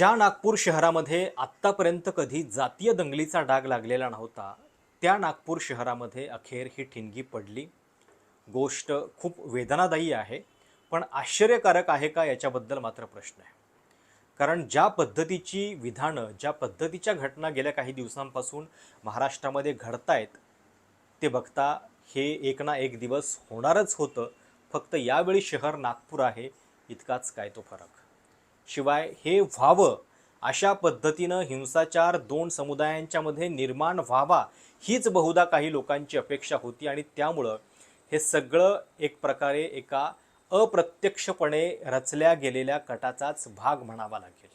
ज्या नागपूर शहरामध्ये आत्तापर्यंत कधी जातीय दंगलीचा डाग लागलेला नव्हता त्या नागपूर शहरामध्ये अखेर ही ठिणगी पडली. गोष्ट खूप वेदनादायी आहे पण आश्चर्यकारक आहे का याच्याबद्दल मात्र प्रश्न आहे. कारण ज्या पद्धतीची विधानं ज्या पद्धतीच्या घटना गेल्या काही दिवसांपासून महाराष्ट्रामध्ये घडतायत ते बघता हे एक ना एक दिवस होणारच होतं. फक्त यावेळी शहर नागपूर आहे इतकाच काय तो फरक. शिवाय हे व्हावं अशा पद्धतीनं हिंसाचार दोन समुदायांच्यामध्ये निर्माण व्हावा हीच बहुधा काही लोकांची अपेक्षा होती आणि त्यामुळं हे सगळं एक प्रकारे एका अप्रत्यक्षपणे रचल्या गेलेल्या कटाचाच भाग म्हणावा लागेल.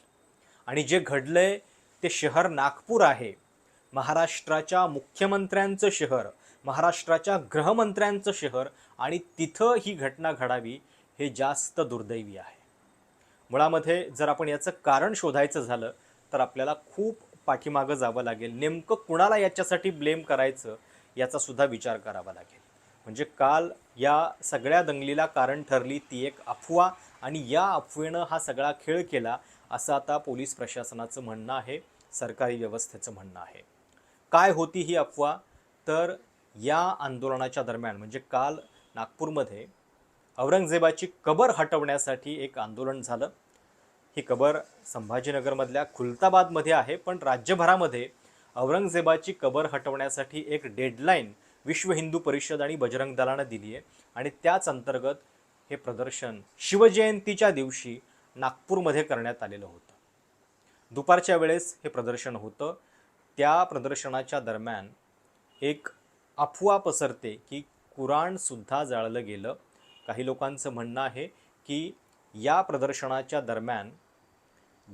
आणि जे घडलंय ते शहर नागपूर आहे. महाराष्ट्राच्या मुख्यमंत्र्यांचं शहर महाराष्ट्राच्या गृहमंत्र्यांचं शहर आणि तिथं ही घटना घडावी हे जास्त दुर्दैवी आहे. मुळामध्ये जर आपण याचं कारण शोधायचं झालं तर आपल्याला खूप पाठीमागं जावं लागेल. नेमकं कुणाला याच्यासाठी ब्लेम करायचं याचा सुद्धा विचार करावा लागेल. म्हणजे काल या सगळ्या दंगलीला कारण ठरली ती एक अफवा आणि या अफवेनं हा सगळा खेळ केला असं आता पोलीस प्रशासनाचं म्हणणं आहे सरकारी व्यवस्थेचं म्हणणं आहे. काय होती ही अफवा? तर या आंदोलनाच्या दरम्यान म्हणजे काल नागपूरमध्ये औरंगजेबाची कबर हटवण्यासाठी एक आंदोलन झालं. ही कबर संभाजीनगरमधल्या खुलताबादमध्ये आहे पण राज्यभरामध्ये औरंगजेबाची कबर हटवण्यासाठी एक डेडलाईन विश्व हिंदू परिषद आणि बजरंग दलानं दिली आहे. आणि त्याच अंतर्गत हे प्रदर्शन शिवजयंतीच्या दिवशी नागपूरमध्ये करण्यात आलेलं होतं. दुपारच्या वेळेस हे प्रदर्शन होतं. त्या प्रदर्शनाच्या दरम्यान एक अफवा पसरते की कुराणसुद्धा जाळलं गेलं. काही लोकांचं म्हणणं आहे की या प्रदर्शनाच्या दरम्यान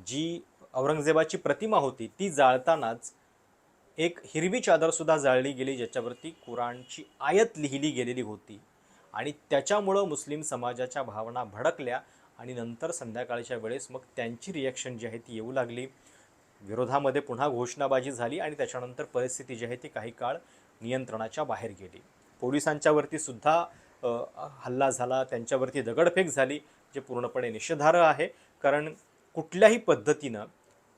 जी औरंगजेबाची प्रतिमा होती ती जाळतानाच एक हिरवी चादरसुद्धा जाळली गेली ज्याच्यावरती कुराणची आयत लिहिली गेलेली होती. आणि त्याच्यामुळं मुस्लिम समाजाच्या भावना भडकल्या आणि नंतर संध्याकाळच्या वेळेस मग त्यांची रिॲक्शन जी आहे ती येऊ लागली. विरोधामध्ये पुन्हा घोषणाबाजी झाली आणि त्याच्यानंतर परिस्थिती जी आहे ती काही काळ नियंत्रणाच्या बाहेर गेली. पोलिसांच्यावरती सुद्धा हल्ला झाला त्यांच्यावरती दगडफेक झाली जे पूर्णपणे निषेधार्ह आहे. कारण कुठल्याही पद्धतीनं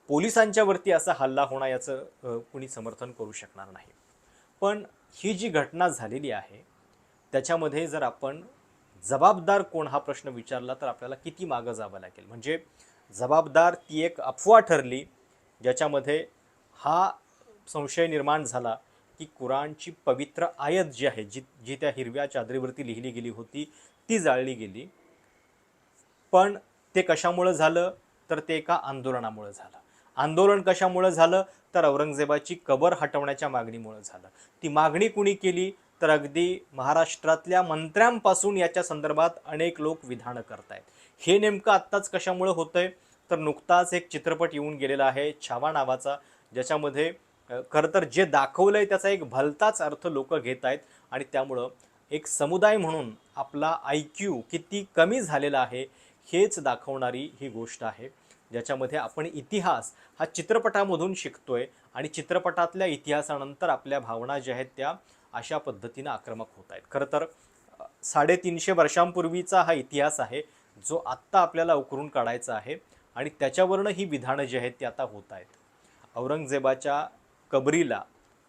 पोलिसांच्यावरती असा हल्ला होणं याचं कुणी समर्थन करू शकणार नाही. पण ही जी घटना झालेली आहे त्याच्यामध्ये जर आपण जबाबदार कोण हा प्रश्न विचारला तर आपल्याला किती मागं जावं लागेल? म्हणजे जबाबदार ती एक अफवा ठरली ज्याच्यामध्ये हा संशय निर्माण झाला की कुराणची पवित्र आयत जी आहे जी जी त्या हिरव्या चादरीवरती लिहिली गेली होती ती जाळली गेली. पण ते कशामुळं झालं? तर ते एका आंदोलनामुळं झालं. आंदोलन कशामुळं झालं? तर औरंगजेबाची कबर हटवण्याच्या मागणीमुळं झालं. ती मागणी कुणी केली? तर अगदी महाराष्ट्रातल्या मंत्र्यांपासून याच्या संदर्भात अनेक लोक विधानं करतायत. हे नेमकं आत्ताच कशामुळं होतंय? तर नुकताच एक चित्रपट येऊन गेलेला आहे छावा नावाचा ज्याच्यामध्ये खरं तर जे दाखवलं आहे त्याचा एक भलताच अर्थ लोक घेत आहेत आणि त्यामुळं एक समुदाय म्हणून आपला आय क्यू किती कमी झालेला आहे हेच दाखवणारी ही गोष्ट आहे. ज्याच्यामध्ये आपण इतिहास हा चित्रपटामधून शिकतोय आणि चित्रपटातल्या इतिहासानंतर आपल्या भावना ज्या आहेत त्या अशा पद्धतीनं आक्रमक होत आहेत. खरं तर साडेतीनशे वर्षांपूर्वीचा हा इतिहास आहे जो आत्ता आपल्याला उकरून काढायचा आहे आणि त्याच्यावरनं ही विधानं जी आहेत ती आता होत आहेत. औरंगजेबाच्या कबरीला.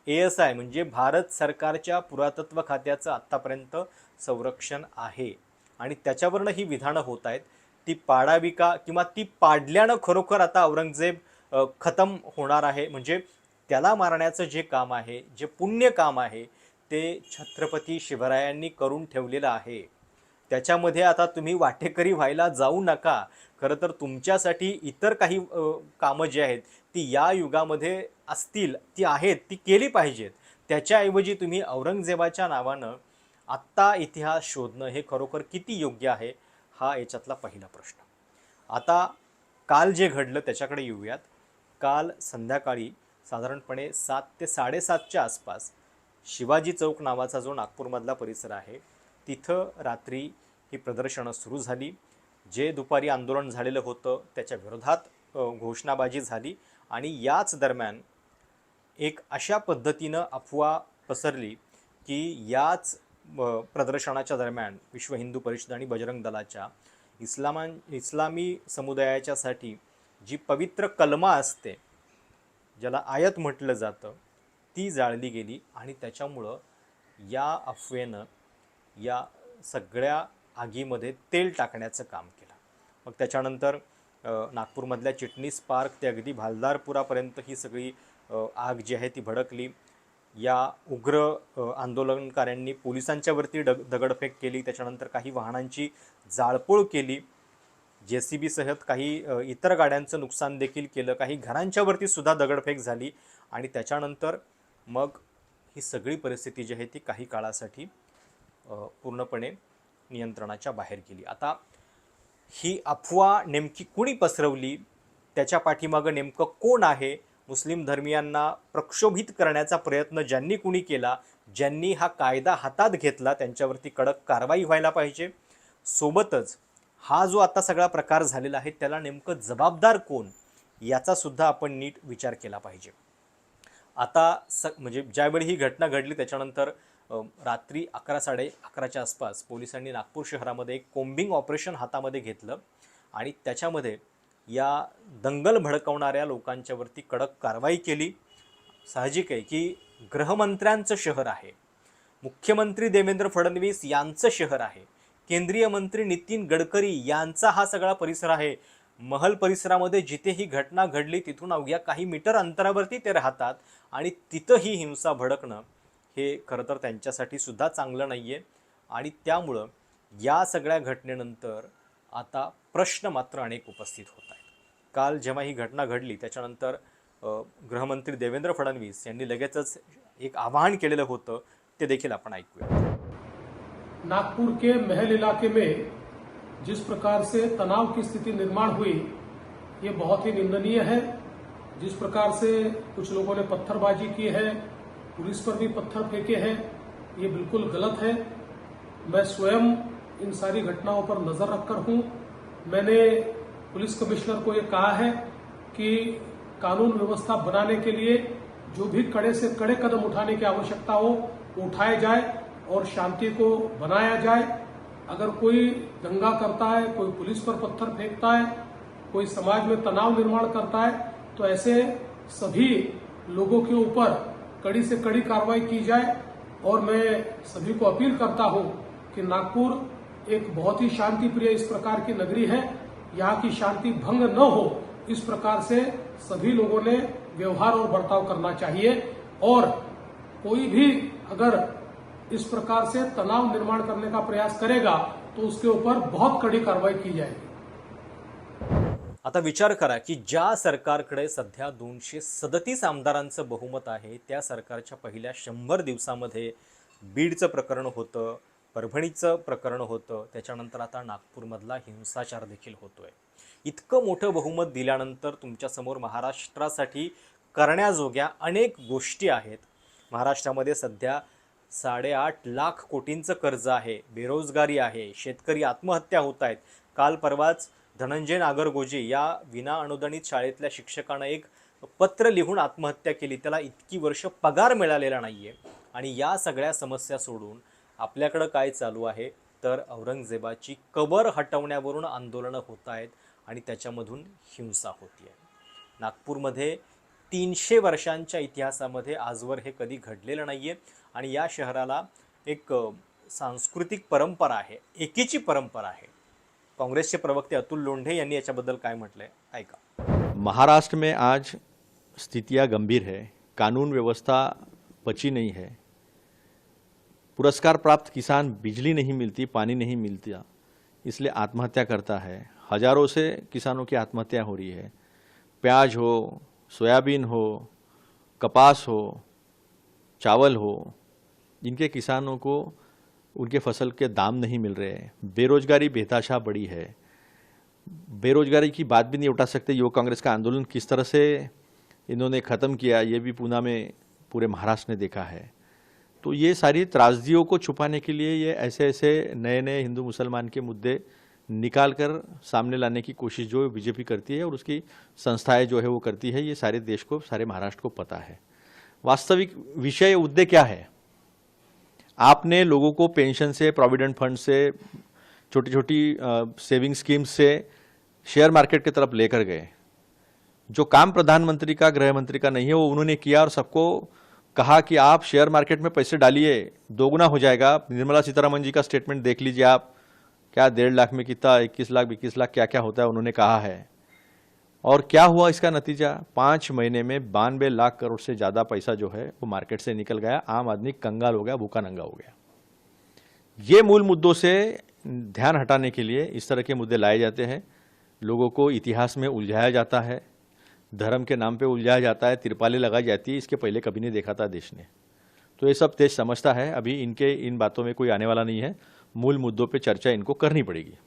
ए एस आय म्हणजे भारत सरकारच्या पुरातत्व खात्याचं आत्तापर्यंत संरक्षण आहे. आणि त्याच्यावरनं ही विधानं होत आहेत. ती पाडावी का किंवा ती पाडल्यानं खरोखर आता औरंगजेब खतम होणार आहे. म्हणजे त्याला मारण्याचं जे काम आहे जे पुण्य काम आहे ते छत्रपती शिवरायांनी करून ठेवलेलं आहे. त्याच्यामध्ये आता तुम्ही वाटेकरी व्हायला जाऊ नका. खरं तर तुमच्यासाठी इतर काही कामं जी आहेत ती या युगामध्ये असतील ती आहेत ती केली पाहिजेत. त्याच्याऐवजी तुम्ही औरंगजेबाच्या नावानं आत्ता इतिहास शोधणं हे खरोखर किती योग्य आहे हा याच्यातला पहिला प्रश्न. आता काल जे घडलं त्याच्याकडे येऊयात. काल संध्याकाळी साधारणपणे सात ते साडेसातच्या आसपास शिवाजी चौक नावाचा जो नागपूरमधला परिसर आहे तिथं रात्री ही प्रदर्शनं सुरू झाली. जे दुपारी आंदोलन झालेलं होतं त्याच्या विरोधात घोषणाबाजी झाली आणि याच दरम्यान एक अशा पद्धतीनं अफवा पसरली की याच प्रदर्शनाच्या दरम्यान विश्व हिंदू परिषद आणि बजरंग दलाच्या इस्लामां इस्लामी समुदायाच्यासाठी जी पवित्र कलमा असते ज्याला आयत म्हटलं जातं ती जाळली गेली आणि त्याच्यामुळं या अफवेनं या सगळ्या आगीमध्ये तेल टाकण्याचं काम केलं. मग त्याच्यानंतर नागपूरमधल्या चिटणीस पार्क ते अगदी भालदारपुरापर्यंत ही सगळी आग जी आहे ती भडकली. या उग्र आंदोलनकाऱ्यांनी पोलिसांच्यावरती डग दगडफेक केली. त्याच्यानंतर काही वाहनांची जाळपोळ केली. जे सी बी काही इतर गाड्यांचं नुकसान देखील केलं. काही घरांच्यावरती सुद्धा दगडफेक झाली. आणि त्याच्यानंतर मग ही सगळी परिस्थिती जी आहे ती काही काळासाठी पूर्णपणे नियंत्रणाच्या बाहेर गेली. आता ही अफवा नेमकी कुणी पसरवली? त्याच्या पाठीमागं नेमकं कोण आहे? मुस्लिम धर्मियांना प्रक्षोभित करण्याचा प्रयत्न ज्यांनी कुणी केला? ज्यांनी हा कायदा हातात घेतला त्यांच्यावरती कडक कारवाई व्हायला पाहिजे. सोबतच हा जो आता सगळा प्रकार झालेला आहे त्याला नेमकं जबाबदार कोण? याचासुद्धा आपण नीट विचार केला पाहिजे. आता स म्हणजे ज्यावेळी ही घटना घडली त्याच्यानंतर रात्री अकरा साडे अकराच्या आसपास पोलिसांनी नागपूर शहरामध्ये एक कोम्बिंग ऑपरेशन हातामध्ये घेतलं आणि त्याच्यामध्ये या दंगल भडकवणाऱ्या लोकांच्यावरती कडक कारवाई केली. साहजिक आहे की गृहमंत्र्यांचं शहर आहे. मुख्यमंत्री देवेंद्र फडणवीस यांचं शहर आहे. केंद्रीय मंत्री नितीन गडकरी यांचा हा सगळा परिसर आहे. महल परिसरामध्ये जिथे ही घटना घडली तिथून अवघ्या काही मीटर अंतरावरती ते राहतात आणि तिथं ही हिंसा भडकणं हे खरं तर त्यांच्यासाठी सुद्धा चांगलं नाही आहे आणि त्यामुळं या सगळ्या घटनेनंतर आता प्रश्न मात्र अनेक उपस्थित होत आहेत. काल जेव्हा ही घटना घडली त्याच्यानंतर गृहमंत्री देवेंद्र फडणवीस यांनी लगेचच एक आवाहन केलेलं होतं ते देखील आपण ऐकूया. नागपुर के महल इलाके में जिस प्रकार से तनाव की स्थिति निर्माण हुई ये बहुत ही निंदनीय है। जिस प्रकार से कुछ लोगों ने पत्थरबाजी की है पुलिस पर भी पत्थर फेंके हैं। ये बिल्कुल गलत है। मैं स्वयं इन सारी घटनाओं पर नज़र रखकर हूँ। मैंने पुलिस कमिश्नर को ये कहा है कि कानून व्यवस्था बनाने के लिए जो भी कड़े से कड़े कदम उठाने की आवश्यकता हो उठाए जाए और शांति को बनाया जाए। अगर कोई दंगा करता है, कोई पुलिस पर पत्थर फेंकता है, कोई समाज में तनाव निर्माण करता है तो ऐसे सभी लोगों के ऊपर कड़ी से कड़ी कार्रवाई की जाए और मैं सभी को अपील करता हूँ कि नागपुर एक बहुत ही शांति प्रिय इस प्रकार की नगरी है। यहाँ की शांति भंग न हो, इस प्रकार से सभी लोगों ने व्यवहार और बर्ताव करना चाहिए। और कोई भी अगर इस प्रकार से तनाव निर्माण करने का प्रयास करेगा तो उसके ऊपर बहुत कड़ी कार्रवाई की जाएगी। आता विचार करा की ज्या सरकारकडे सध्या दोनशे सदतीस आमदारांचं बहुमत आहे त्या सरकारच्या पहिल्या शंभर दिवसामध्ये बीडचं प्रकरण होतं परभणीचं प्रकरण होतं त्याच्यानंतर आता नागपूरमधला हिंसाचार देखील होतोय. इतकं मोठं बहुमत दिल्यानंतर तुमच्यासमोर महाराष्ट्रासाठी करण्याजोग्या अनेक गोष्टी आहेत. महाराष्ट्रामध्ये सध्या साडेआठ लाख कोटींचं कर्ज आहे बेरोजगारी आहे शेतकरी आत्महत्या होत आहेत. काल परवाच धनंजय नागरगोजे या विना अनुदानित शाळेतल्या शिक्षकानं एक पत्र लिहून आत्महत्या केली. त्याला इतकी वर्ष पगार मिळालेला नाही आहे आणि या सगळ्या समस्या सोडून आपल्याकडं काय चालू आहे? तर औरंगजेबाची कबर हटवण्यावरून आंदोलनं होत आहेत आणि त्याच्यामधून हिंसा होती आहे नागपूरमध्ये तीनशे वर्षांच्या इतिहासामध्ये आजवर हे कधी घडलेलं नाही आहे आणि या शहराला एक सांस्कृतिक परंपरा आहे. एकीची परंपरा आहे. काँग्रेसचे प्रवक्ते अतुल लोंढे यांनी याच्याबद्दल ऐका. महाराष्ट्र में आज स्थितियाँ गंभीर है, कानून व्यवस्था बची नहीं है, पुरस्कार प्राप्त किसान बिजली नहीं मिलती, पानी नहीं मिलता, इसलिए आत्महत्या करता है। हज़ारों से किसानों की आत्महत्या हो रही है। प्याज हो, सोयाबीन हो, कपास हो, चावल हो, इनके किसानों को उनके फ़सल के दाम नहीं मिल रहे हैं। बेरोजगारी, बेताशा बड़ी है। बेरोजगारी की बात भी नहीं उठा सकते। युवक कांग्रेस का आंदोलन किस तरह से इन्होंने ख़त्म किया, ये भी पूना में, पूरे महाराष्ट्र ने देखा है। तो ये सारी त्रासदियों को छुपाने के लिए ये ऐसे ऐसे नए नए हिंदू मुसलमान के मुद्दे निकाल कर सामने लाने की कोशिश जो बीजेपी करती है और उसकी संस्थाएँ जो है वो करती है, ये सारे देश को, सारे महाराष्ट्र को पता है। वास्तविक विषय, मुद्दे क्या है? आपने लोगों को पेंशन से प्रोविडेंट फंड से छोटी छोटी सेविंग स्कीम्स से शेयर मार्केट की तरफ़ लेकर गए। जो काम प्रधानमंत्री का गृह मंत्री का नहीं है, वो उन्होंने किया और सबको कहा कि आप शेयर मार्केट में पैसे डालिए, दोगुना हो जाएगा। निर्मला सीतारमन जी का स्टेटमेंट देख लीजिए आप, क्या डेढ़ लाख में कितना, इक्कीस लाख इक्कीस लाख क्या क्या होता है उन्होंने कहा है। और क्या हुआ इसका नतीजा? पाँच महीने में बानवे लाख करोड़ से ज़्यादा पैसा जो है वो मार्केट से निकल गया। आम आदमी कंगाल हो गया, भूखा नंगा हो गया। ये मूल मुद्दों से ध्यान हटाने के लिए इस तरह के मुद्दे लाए जाते हैं। लोगों को इतिहास में उलझाया जाता है, धर्म के नाम पे उलझाया जाता है, तिरपालें लगाई जाती है, इसके पहले कभी नहीं देखा था देश ने। तो ये सब देश समझता है, अभी इनके, इन बातों में कोई आने वाला नहीं है। मूल मुद्दों पे चर्चा इनको करनी पड़ेगी।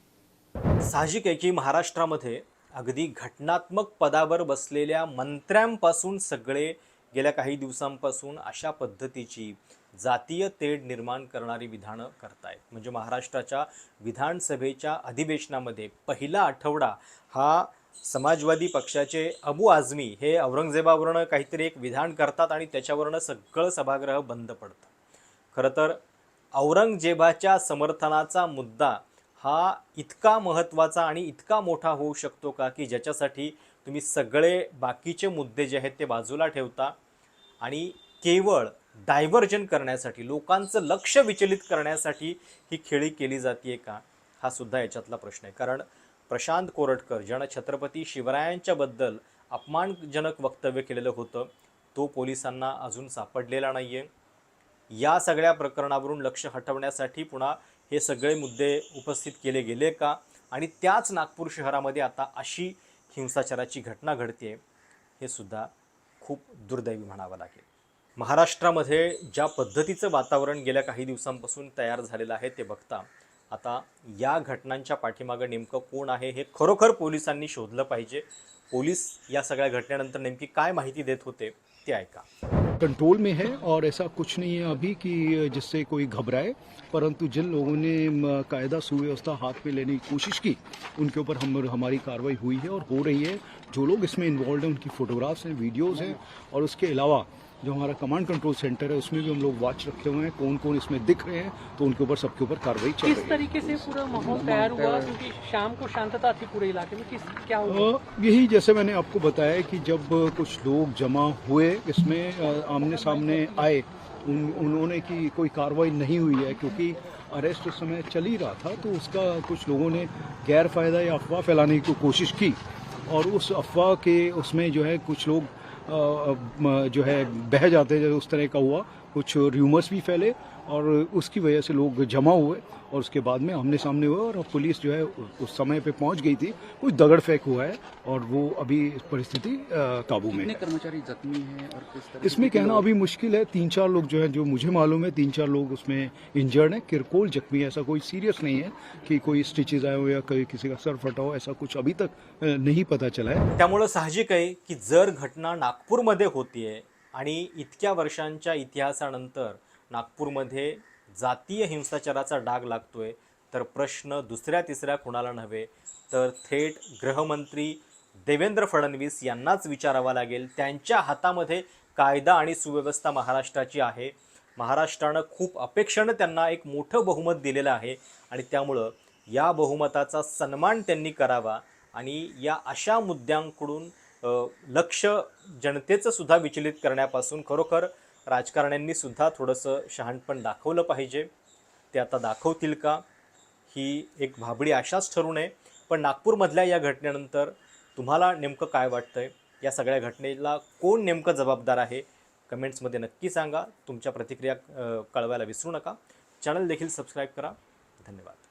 साहजिक आहे की महाराष्ट्रामध्ये अगदी घटनात्मक पदावर बसलेल्या मंत्र्यांपासून सगळे गेल्या काही दिवसांपासून अशा पद्धतीची जातीय तेढ निर्माण करणारी विधानं करतायत. म्हणजे महाराष्ट्राच्या विधानसभेच्या अधिवेशनामध्ये पहिला आठवडा हा समाजवादी पक्षाचे अबू आझमी हे औरंगजेबावरनं काहीतरी एक विधान करतात आणि त्याच्यावरनं सगळं सभागृह बंद पडतं. खरं तर औरंगजेबाच्या समर्थनाचा मुद्दा हा इतका महत्त्वाचा आणि इतका मोठा होऊ शकतो का? की ज्याच्यासाठी तुम्ही सगळे बाकीचे मुद्दे जे आहेत ते बाजूला ठेवता आणि केवळ डायव्हर्जन करण्यासाठी लोकांचं लक्ष विचलित करण्यासाठी ही खेळी केली जाते का? हा सुद्धा याच्यातला प्रश्न आहे. कारण प्रशांत कोरटकर ज्यानं छत्रपती शिवरायांच्याबद्दल अपमानजनक वक्तव्य केलेलं होतं. तो पोलिसांना अजून सापडलेला नाही आहे या सगळ्या प्रकरणावरून लक्ष हटवण्यासाठी पुन्हा हे सगळे मुद्दे उपस्थित केले गेले का? आणि त्याच नागपूर शहरामध्ये आता अशी हिंसाचाराची घटना घडते हे सुद्धा खूप दुर्दैवी म्हणावं लागेल. महाराष्ट्रामध्ये ज्या पद्धतीचं वातावरण गेल्या काही दिवसांपासून तयार झालेलं आहे ते बघता आता या घटनांच्या पाठीमागं नेमकं कोण आहे हे खरोखर पोलिसांनी शोधलं पाहिजे. पोलीस या सगळ्या घटनेनंतर नेमकी काय माहिती देत होते? ते का। कंट्रोल में है और ऐसा कुछ नहीं है अभी कि जिससे कोई घबराए, परंतु जिन लोगों ने कायदा, सुव्यवस्था हाथ में लेने की कोशिश की, उनके ऊपर हम, हमारी कार्रवाई हुई है और हो रही है। जो लोग इसमें इन्वॉल्व हैं, उनकी फोटोग्राफ्स हैं वीडियोज़ हैं और उसके अलावा जो हमारा कमांड कंट्रोल सेंटर है उसमें भी हम लोग वॉच रखे हुए हैं कौन कौन इसमें दिख रहे हैं तो उनके ऊपर सबके ऊपर कार्रवाई चल किस रही है। किस तरीके से पूरा माहौल तैयार हुआ? क्योंकि शाम को शांतता थी पूरे इलाके में किस क्या हुआ? यही जैसे मैंने आपको बताया कि जब कुछ लोग जमा हुए इसमें आमने सामने आए उन उन्होंने की कोई कार्रवाई नहीं हुई है क्योंकि अरेस्ट उस समय चल ही रहा था तो उसका कुछ लोगों ने गैर फ़ायदा या अफवाह फैलाने की कोशिश की। और उस अफवाह के उसमें जो है कुछ लोग जो है बह जाते जो उस तरह का हुआ। कुछ र्यूमर्स भी फैले और उसकी वजह से लोग जमा हुए और उसके बाद में आमने सामने हुए और पुलिस जो है उस समय पे पहुँच गई थी। कुछ दगड़ फेंक हुआ है और वो अभी परिस्थिति काबू में कर्मचारी जख्मी हैं और किस तरह इसमें कहना अभी मुश्किल है। तीन चार लोग जो है जो मुझे मालूम है तीन चार लोग उसमें इंजर्ड हैं। किरकोल जख्मी है ऐसा कोई सीरियस नहीं है कि कोई स्टिचेज आए हो या कोई किसी का सर फटा हो ऐसा कुछ अभी तक नहीं पता चला है। त्यामुळं साहजिक आहे की जर घटना नागपूरमध्ये होतीये आणि इतक्या वर्षांच्या इतिहासानंतर नागपूरमध्ये जातीय हिंसाचाराचा डाग लागतोय तर प्रश्न दुसऱ्या तिसऱ्या कुणाला नव्हे तर थेट गृहमंत्री देवेंद्र फडणवीस यांनाच विचारावा लागेल. त्यांच्या हातामध्ये कायदा आणि सुव्यवस्था महाराष्ट्राची आहे. महाराष्ट्रानं खूप अपेक्षेनं त्यांना एक मोठं बहुमत दिलेलं आहे आणि त्यामुळं या बहुमताचा सन्मान त्यांनी करावा आणि या अशा मुद्द्यांकडून लक्ष जनतेचं सुद्धा विचलित करण्यापासून खरोखर राजकारण्यांनी सुद्धा थोडंसं शहाणपण दाखवलं पाहिजे. ते आता दाखवतील का? ही एक भाबडी आशाच ठरू नये. पण नागपूरमधल्या या घटनेनंतर तुम्हाला नेमकं काय वाटतंय? या सगळ्या घटनेला कोण नेमकं जबाबदार आहे? कमेंट्समध्ये नक्की सांगा. तुमच्या प्रतिक्रिया कळवायला विसरू नका. चॅनल देखील सबस्क्राईब करा. धन्यवाद.